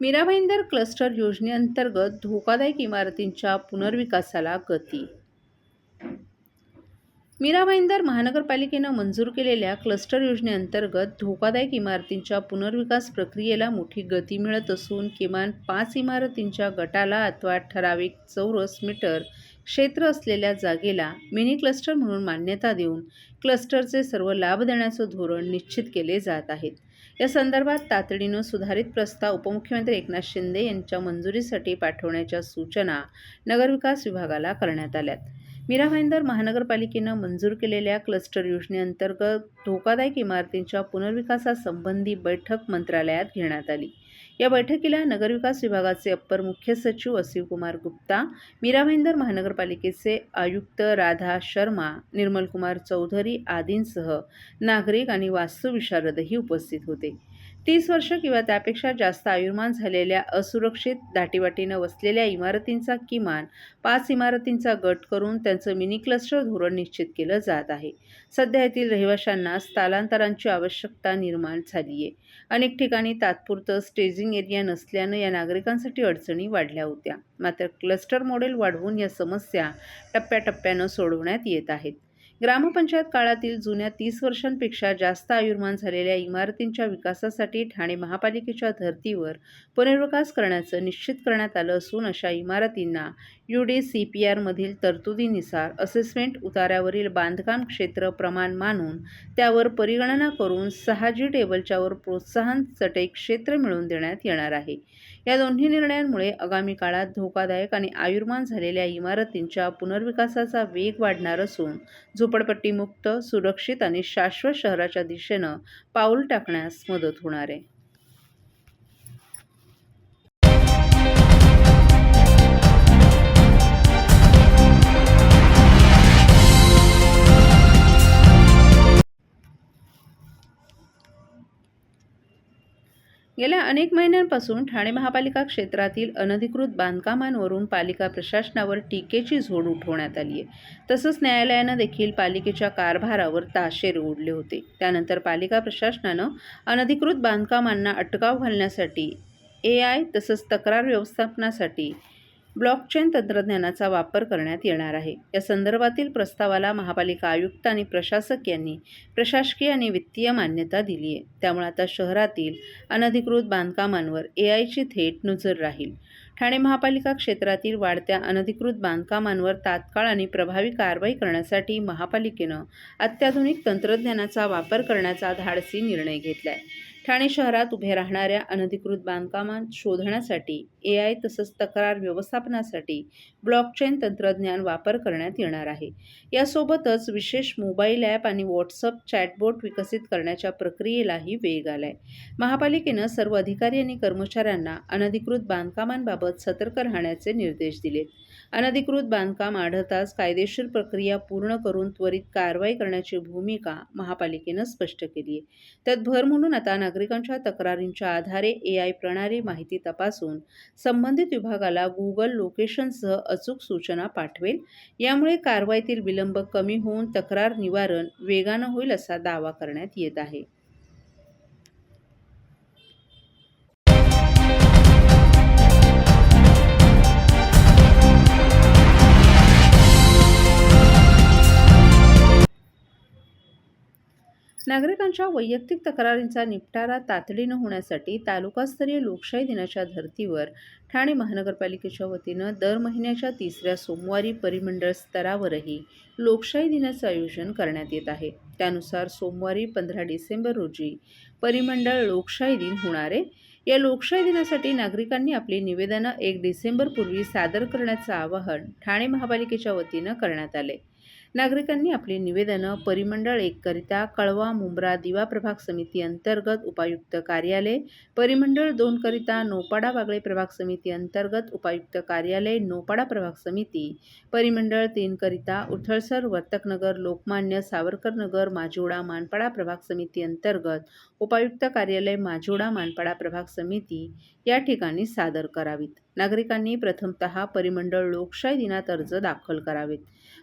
Mira Bhayandar cluster योजनेअंतर्गत धोकादायक इमारतींच्या पुनर्विकासाला गती. मीरा भाईंदर महानगरपालिकेनं मंजूर केलेल्या क्लस्टर योजनेअंतर्गत धोकादायक इमारतींच्या पुनर्विकास प्रक्रियेला मोठी गती मिळत असून किमान पाच इमारतींच्या गटाला अथवा ठराविक चौरस मीटर क्षेत्र असलेल्या जागेला मिनी क्लस्टर म्हणून मान्यता देऊन क्लस्टरचे सर्व लाभ देण्याचं धोरण निश्चित केले जात आहेत. या संदर्भात तातडीनं सुधारित प्रस्ताव उपमुख्यमंत्री एकनाथ शिंदे यांच्या मंजुरीसाठी पाठवण्याच्या सूचना नगरविकास विभागाला करण्यात आल्यात. मीरा भाईंदर महानगरपालिकेनं मंजूर केलेल्या क्लस्टर योजनेअंतर्गत धोकादायक इमारतींच्या पुनर्विकासासंबंधी बैठक मंत्रालयात घेण्यात आली. या बैठकीला नगरविकास विभागाचे अप्पर मुख्य सचिव असीम कुमार गुप्ता मीरा भाईंदर महानगरपालिकेचे आयुक्त राधा शर्मा निर्मलकुमार चौधरी आदींसह नागरिक आणि वास्तुविशारदही उपस्थित होते. तीस वर्ष किंवा त्यापेक्षा जास्त आयुर्मान झालेल्या असुरक्षित दाटीवाटीनं वसलेल्या इमारतींचा किमान पाच इमारतींचा गट करून त्यांचं मिनी क्लस्टर धोरण निश्चित केलं जात आहे. सध्या येथील रहिवाशांना स्थलांतरांची आवश्यकता निर्माण झाली आहे अनेक ठिकाणी तात्पुरतं स्टेजिंग एरिया नसल्यानं या नागरिकांसाठी अडचणी वाढल्या होत्या. मात्र क्लस्टर मॉडेल वाढवून या समस्या टप्प्याटप्प्यानं सोडवण्यात येत आहेत. ग्रामपंचायत काळातील जुन्या तीस वर्षांपेक्षा जास्त आयुर्मान झालेल्या इमारतींच्या विकासासाठी ठाणे महापालिकेच्या धर्तीवर पुनर्विकास करण्याचं निश्चित करण्यात आलं असून अशा इमारतींना यू डी सी पी आरमधील तरतुदीनुसार असेसमेंट उतार्यावरील बांधकाम क्षेत्र प्रमाण मानून त्यावर परिगणना करून सहा जी टेबलच्यावर प्रोत्साहन चटई क्षेत्र मिळवून देण्यात येणार आहे. या दोन्ही निर्णयांमुळे आगामी काळात धोकादायक आणि आयुर्मान झालेल्या इमारतींच्या पुनर्विकासाचा वेग वाढणार असून झोपडपट्टीमुक्त सुरक्षित आणि शाश्वत शहराच्या दिशेनं पाऊल टाकण्यास मदत होणार आहे. गेल्या अनेक महिन्यांपासून ठाणे महापालिका क्षेत्रातील अनधिकृत बांधकामांवरून पालिका प्रशासनावर टीकेची झोड उठवण्यात आली आहे. तसंच न्यायालयानं देखील पालिकेच्या कारभारावर ताशेर ओढले होते. त्यानंतर पालिका प्रशासनानं अनधिकृत बांधकामांना अटकाव घालण्यासाठी ए आय तसंच तक्रार व्यवस्थापनासाठी ब्लॉकचेन तंत्रज्ञानाचा वापर करण्यात येणार आहे. या संदर्भातील प्रस्तावाला महापालिका आयुक्त आणि प्रशासक यांनी प्रशासकीय आणि वित्तीय मान्यता दिली आहे. त्यामुळे आता शहरातील अनधिकृत बांधकामांवर ए आयची थेट नजर राहील. ठाणे महापालिका क्षेत्रातील वाढत्या अनधिकृत बांधकामांवर तात्काळ आणि प्रभावी कारवाई करण्यासाठी महापालिकेनं अत्याधुनिक तंत्रज्ञानाचा वापर करण्याचा धाडसी निर्णय घेतला आहे ठाणे शहरात उभे राहणाऱ्या अनधिकृत बांधकामां शोधण्यासाठी ए आय तसंच तक्रार व्यवस्थापनासाठी ब्लॉकचेन तंत्रज्ञान वापर करण्यात येणार आहे. यासोबतच विशेष मोबाईल ॲप आणि व्हॉट्सअप चॅटबोट विकसित करण्याच्या प्रक्रियेलाही वेग आलाय. महापालिकेनं सर्व अधिकारी आणि कर्मचाऱ्यांना अनधिकृत बांधकामांबाबत सतर्क राहण्याचे निर्देश दिलेत. अनधिकृत बांधकाम आढळताच कायदेशीर प्रक्रिया पूर्ण करून त्वरित कारवाई करण्याची भूमिका महापालिकेनं स्पष्ट केली आहे. त्यात भर म्हणून आता नागरिकांच्या तक्रारींच्या आधारे ए आय प्रणाली माहिती तपासून संबंधित विभागाला गुगल लोकेशनसह अचूक सूचना पाठवेल. यामुळे कारवाईतील विलंब कमी होऊन तक्रार निवारण वेगानं होईल असा दावा करण्यात येत आहे. नागरिकांच्या वैयक्तिक तक्रारींचा निपटारा तातडीनं होण्यासाठी तालुकास्तरीय लोकशाही दिनाच्या धर्तीवर ठाणे महानगरपालिकेच्या वतीनं दर महिन्याच्या तिसऱ्या सोमवारी परिमंडळ स्तरावरही लोकशाही दिनाचं आयोजन करण्यात येत आहे. त्यानुसार सोमवारी पंधरा डिसेंबर रोजी परिमंडळ लोकशाही दिन होणार आहे. या लोकशाही दिनासाठी नागरिकांनी आपली निवेदनं एक डिसेंबरपूर्वी सादर करण्याचं आवाहन ठाणे महापालिकेच्या वतीनं करण्यात आले नागरिकांनी आपली निवेदनं परिमंडळ एककरिता कळवा मुंब्रा दिवा प्रभाग समिती अंतर्गत उपायुक्त कार्यालय परिमंडळ दोनकरिता नोपाडा बागळे प्रभाग समिती अंतर्गत उपायुक्त कार्यालय नोपाडा प्रभाग समिती परिमंडळ तीनकरिता उथळसर वर्तकनगर लोकमान्य सावरकरनगर माजिवडा मानपाडा प्रभाग समिती अंतर्गत उपायुक्त कार्यालय माजिवडा मानपाडा प्रभाग समिती या ठिकाणी सादर करावीत. नागरिकांनी प्रथमतः परिमंडळ लोकशाही दिनात अर्ज दाखल करावेत.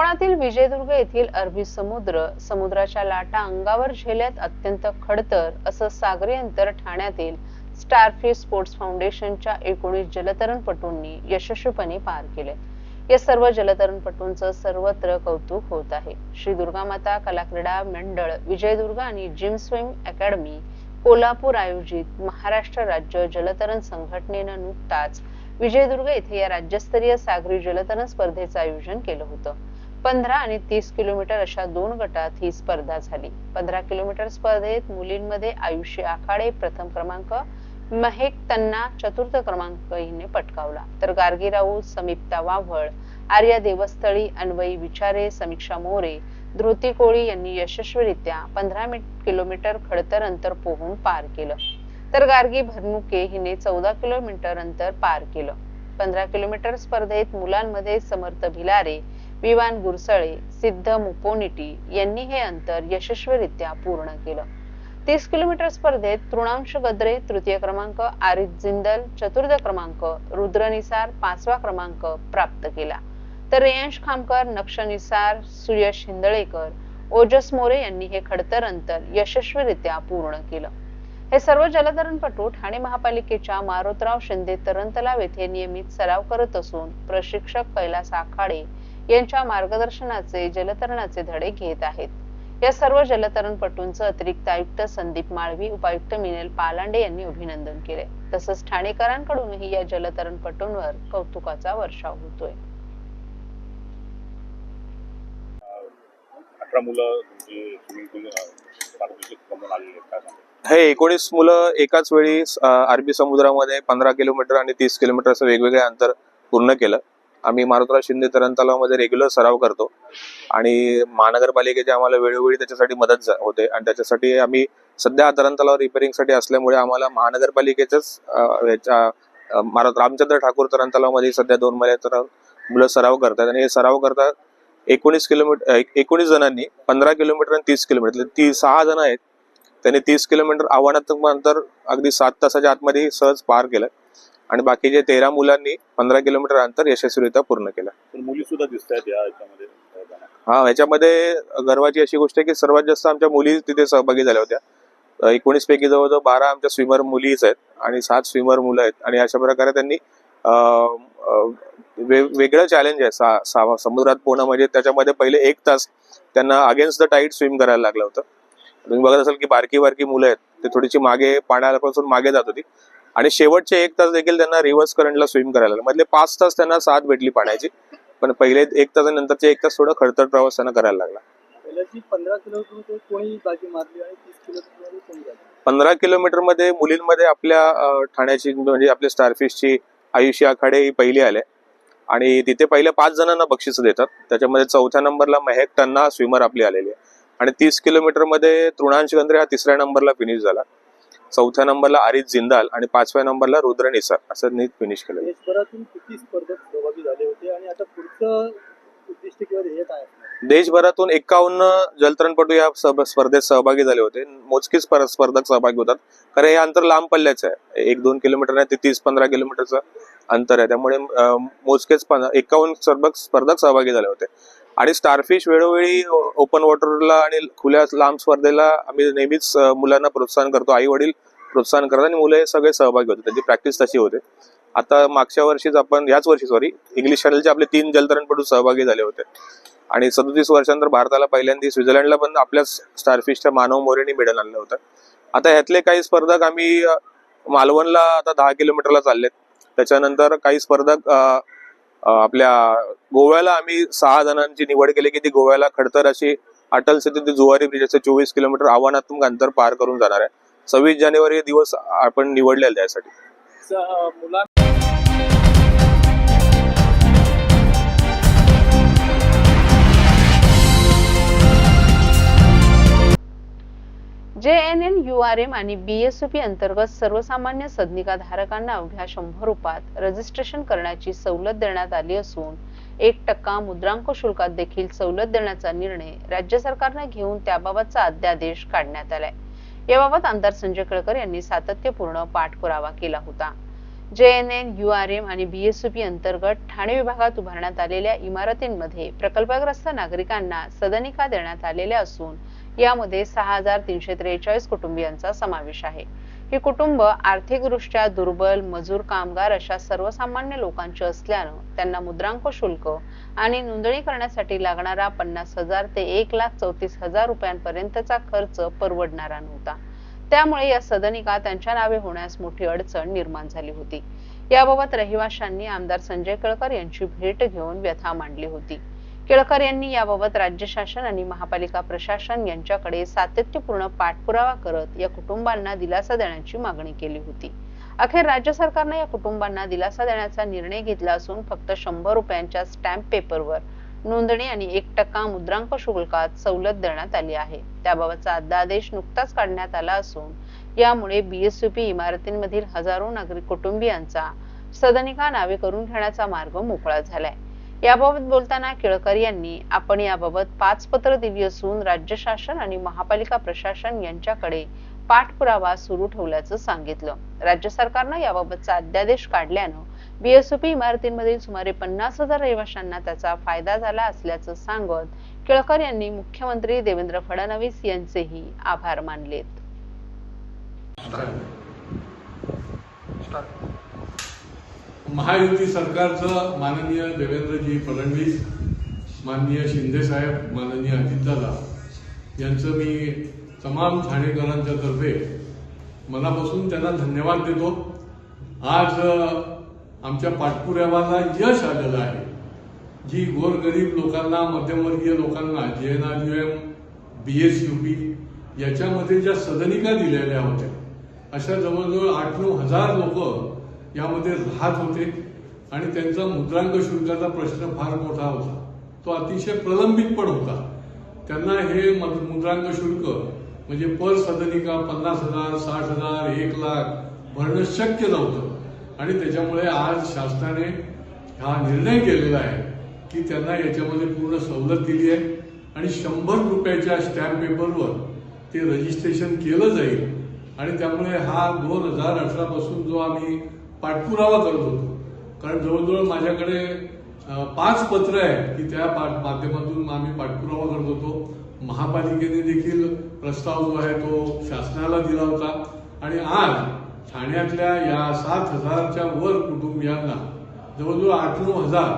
कोकणातील विजयदुर्ग येथील अरबी समुद्र समुद्राच्या लाटा अंगावर झेलत अत्यंत खडतर असं सागरी अंतर ठाण्यातील स्टारफिश स्पोर्ट्स फाउंडेशनच्या एकोणीस जलतरणपटूंनी यशस्वीपणे पार केले या सर्व जलतरणपटूंचं सर्वत्र कौतुक होत आहे. श्री दुर्गा माता कलाक्रीडा मंडळ विजयदुर्ग आणि जिम स्विम अकॅडमी कोल्हापूर आयोजित महाराष्ट्र राज्य जलतरण संघटनेनं नुकताच विजयदुर्ग येथे या राज्यस्तरीय सागरी जलतरण स्पर्धेचं आयोजन केलं होतं. पंधरा आणि तीस किलोमीटर अशा दोन गटात ही स्पर्धा झाली. पंधरा किलोमीटर स्पर्धेत मुलींमध्ये आयुष्य आखाडे प्रथम क्रमांक महेक तन्ना चतुर्थ क्रमांक हिने पटकावला. तर गार्गी राऊत समीपता वाव्हळ आर्या देवस्थळी अन्वयी विचारे समीक्षा मोरे धृती कोळी यांनी यशस्वीरित्या पंधरा किलोमीटर खडतर अंतर पोहून पार केलं. तर गार्गी भरमुके हिने चौदा किलोमीटर अंतर पार केलं. पंधरा किलोमीटर स्पर्धेत मुलांमध्ये समर्थ भिलारे विवान गुरसळे सिद्ध मुपोनिटी यांनी हे अंतर यशस्वीरित्या पूर्ण केलं. तीस किलोमीटर स्पर्धेत तृणांश गद्रे तृतीय क्रमांक आरिफ जिंदल चतुर्थ क्रमांक रुद्रनिसार पाचवा क्रमांक प्राप्त केला. तर रेयांश खामकर नक्षनिसार सुयश हिंदळेकर ओजस मोरे यांनी हे खडतर अंतर यशस्वीरित्या पूर्ण केलं. हे सर्व जलतरणपटू ठाणे महापालिकेच्या मारोतराव शिंदे तरण तलाव येथे नियमित सराव करत असून प्रशिक्षक कैलास आखाडे यांच्या मार्गदर्शनाचे जलतरणाचे धडे घेत आहेत. या सर्व जलतरणपटूंचं अतिरिक्त आयुक्त संदीप माळवी उपायुक्त मिनेल पालांडे यांनी अभिनंदन केले. तसंच ठाणेकरांकडूनही या जलतरणपटूंवर कौतुकाचा वर्षाव होतोय? हे एकोणीस मुलं एकाच वेळी अरबी समुद्रामध्ये पंधरा किलोमीटर आणि तीस किलोमीटर असं वेगवेगळे अंतर पूर्ण केलं. आम्ही मारुतराव शिंदे तरण तलावामध्ये रेग्युलर सराव करतो. आणि महानगरपालिकेची आम्हाला वेळोवेळी त्याच्यासाठी मदत होते. आणि त्याच्यासाठी आम्ही सध्या हा तरण तलाव रिपेअरिंगसाठी असल्यामुळे आम्हाला महानगरपालिकेच्याच याच्या मारुत रामचंद्र ठाकूर तरण तलावामध्ये सध्या दोन महिन्यात तर मुलं सराव करतात. आणि हे सराव करतात एकोणीस किलोमीटर एकोणीस जणांनी पंधरा किलोमीटर आणि तीस किलोमीटर. ती सहा जण आहेत. त्यांनी तीस किलोमीटर आव्हानात्मक अंतर अगदी सात तासाच्या आतमध्ये सहज पार केलं. आणि बाकीचे तेरा मुलांनी पंधरा किलोमीटर अंतर यशस्वीरित्या पूर्ण केलं. मुली सुद्धा दिसत आहेत या याच्यामध्ये. हा ह्याच्यामध्ये गर्वाची अशी गोष्ट आहे की सर्वात जास्त आमच्या मुली तिथे सहभागी झाल्या होत्या. एकोणीस पैकी जवळजवळ बारा आमच्या स्विमर मुलीच आहेत आणि सात स्विमर मुलं आहेत. आणि अशा प्रकारे त्यांनी वेगळं चॅलेंज आहे. सा- सा- समुद्रात पोहणं म्हणजे त्याच्यामध्ये पहिले एक तास त्यांना अगेन्स्ट द टाईट स्विम करायला लागलं होतं. तुम्ही बघत असाल की बारकी बारकी मुलं आहेत. ते थोडीशी मागे पाण्यापासून मागे जात होती. आणि शेवटचे एक तास देखील त्यांना रिव्हर्स करंटला स्विम करायला लागलं. मधले पाच तास त्यांना साथ भेटली पाण्याची पण पहिले एक तासानंतरचे एक तास थोडं खडतर प्रवास त्यांना करायला लागला. पंधरा किलोमीटरमध्ये मुलींमध्ये आपल्या ठाण्याची म्हणजे आपल्या स्टारफिशची आयुषी आखाडे ही पहिली आले. आणि तिथे पहिल्या पाच जणांना बक्षीस देतात. त्याच्यामध्ये चौथ्या नंबरला महक टन्ना स्विमर आपली आलेली आहे. आणि तीस किलोमीटरमध्ये तृणांश गंद्रे हा तिसऱ्या नंबरला फिनिश झाला. चौथ्या नंबरला आरिज जिंदाल आणि पाचव्या नंबरला रुद्र निसार. असं नीट फिनिश केलं. देशभरातून किती स्पर्धक सहभागी झाले होते आणि आता पुढचं उद्दिष्ट किंवा ध्येय काय असणार? देशभरातून एकावन्न जलतरणपटू या स्पर्धेत सहभागी झाले होते. मोजकीच स्पर- स्पर्धक सहभागी होतात. कारण हे अंतर लांब पल्ल्याचं आहे. एक दोन किलोमीटर आहे ते तीस पंधरा किलोमीटरचं अंतर आहे. त्यामुळे अं, मोजकेच एकावन्न स्पर्धक स्पर्धक सहभागी झाले होते. आणि स्टारफिश वेळोवेळी ओपन वॉटरला आणि खुल्या लांब स्पर्धेला आम्ही नेहमीच मुलांना प्रोत्साहन करतो. आई वडील प्रोत्साहन करतात आणि मुलं हे सगळे सहभागी होते त्यांची प्रॅक्टिस तशी होते. आता मागच्या वर्षीच आपण याच वर्षी सॉरी इंग्लिश चॅनलचे आपले तीन जलतरणपटू सहभागी झाले होते. आणि सदतीस वर्षानंतर भारताला पहिल्यांदा स्वित्झर्लंडला पण आपल्या स्टारफिशच्या मानव मोरेने मेडल आणलं होतं. आता ह्यातले काही स्पर्धक आम्ही मालवणला आता दहा किलोमीटरला चाललेत. त्याच्यानंतर काही स्पर्धक आपल्या गोव्याला आम्ही सहा जणांची निवड केली की ती गोव्याला खडतर अशी अटल सेतू ते जुवारी असं चोवीस किलोमीटर आव्हानात्मक अंतर पार करून जाणार आहे. सव्वीस जानेवारी हे दिवस आपण निवडलेला त्यासाठी. मुला J N N U R M आणि बी एस पी अंतर्गत सर्वसामान्य सदनिका धारकांना अवघ्या शंभर रुपयात रजिस्ट्रेशन करण्याची सवलत देण्यात आली असून एक टक्का मुद्रांक शुल्कात देखील सवलत देण्याचा निर्णय राज्य सरकारने घेऊन त्याबाबतचा अध्यादेश काढण्यात आलाय. याबाबत आमदार संजय केळकर यांनी सातत्यपूर्ण पाठपुरावा केला होता. J N N U R M आणि बी एस पी अंतर्गत ठाणे विभागात उभारण्यात आलेल्या इमारतींमध्ये प्रकल्पग्रस्त नागरिकांना सदनिका देण्यात आलेल्या असून यामध्ये सहा हजार तीनशे त्रेचाळीस कुटुंबियांचा समावेश आहे. ही कुटुंब आर्थिकदृष्ट्या दुर्बल मजूर कामगार अशा सर्वसामान्य लोकांची असल्यानं त्यांना मुद्रांक शुल्क आणि नोंदणी करण्यासाठी लागणारा पन्नास हजार ते एक लाख चौतीस हजार रुपयांपर्यंतचा खर्च परवडणारा नव्हता. त्यामुळे या सदनिका त्यांच्या नावे होण्यास मोठी अडचण निर्माण झाली होती. याबाबत रहिवाशांनी आमदार संजय केळकर यांची भेट घेऊन व्यथा मांडली होती. केळकर यांनी याबाबत राज्य शासन आणि महापालिका प्रशासन यांच्याकडे सातत्यपूर्ण पाठपुरावा करत या कुटुंबांना दिलासा देण्याची मागणी केली होती. अखेर राज्य सरकारने या कुटुंबांना दिलासा देण्याचा निर्णय घेतला असून फक्त शंभर रुपयांच्या स्टॅम्प पेपरवर नोंदणी आणि एक टक्का मुद्रांक शुल्कात सवलत देण्यात आली आहे. त्याबाबतचा अध्यादेश नुकताच काढण्यात आला असून यामुळे बीएसयूपी इमारतींमधील हजारो नागरिक कुटुंबियांचा सदनिका नावे करून घेण्याचा मार्ग मोकळा झालाय. याबाबत बोलताना केळकर यांनी आपण याबाबत पाच पत्र दिली असून राज्य शासन आणि महापालिका प्रशासन यांच्याकडे पाठपुरावा सुरू ठेवल्याचं सांगितलं. राज्य सरकारनं याबाबतचा अध्यादेश काढल्यानं बीएसओपी इमारतींमधील सुमारे पन्नास हजार रहिवाशांना त्याचा फायदा झाला असल्याचं सांगत केळकर यांनी मुख्यमंत्री देवेंद्र फडणवीस यांचेही आभार मानलेत. महायुती सरकारचं माननीय देवेंद्रजी फडणवीस माननीय शिंदेसाहेब माननीय अजितदादा यांचं मी तमाम ठाणेकरांच्या तर्फे मनापासून त्यांना धन्यवाद देतो. आज आमच्या पाठपुराव्याला यश आलेलं आहे. जी गोरगरीब लोकांना मध्यमवर्गीय लोकांना J N R U M B S U P याच्यामध्ये ज्या सदनिका दिलेल्या होत्या अशा जवळजवळ आठ नऊ हजार लोक यामध्ये राहत होते. आणि त्यांचा मुद्रांक शुल्काचा प्रश्न फार मोठा होता. तो अतिशय प्रलंबित पण होता. त्यांना हे मुद्रांक शुल्क म्हणजे पर सदनिका पन्नास हजार साठ हजार एक लाख भरणं शक्य नव्हतं. आणि त्याच्यामुळे आज शासनाने हा निर्णय केलेला आहे की त्यांना याच्यामध्ये पूर्ण सवलत दिली आहे. आणि शंभर रुपयाच्या स्टॅम्प पेपरवर ते रजिस्ट्रेशन केलं जाईल. आणि त्यामुळे हा दोन हजार अठरा पासून जो आम्ही पाठपुरावा करत होतो. कारण जवळजवळ माझ्याकडे पाच पत्र आहेत की त्या माध्यमातून आम्ही पाठपुरावा करत होतो. महापालिकेने देखील प्रस्ताव जो आहे तो शासनाला दिला होता. आणि आज ठाण्यातल्या या सात हजारच्या वर कुटुंबियांना जवळजवळ आठ नऊ हजार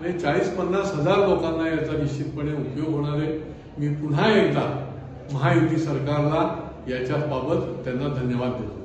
म्हणजे चाळीस पन्नास हजार लोकांना याचा निश्चितपणे उपयोग होणार आहे. मी पुन्हा एकदा महायुती सरकारला याच्याबाबत त्यांना धन्यवाद देतो.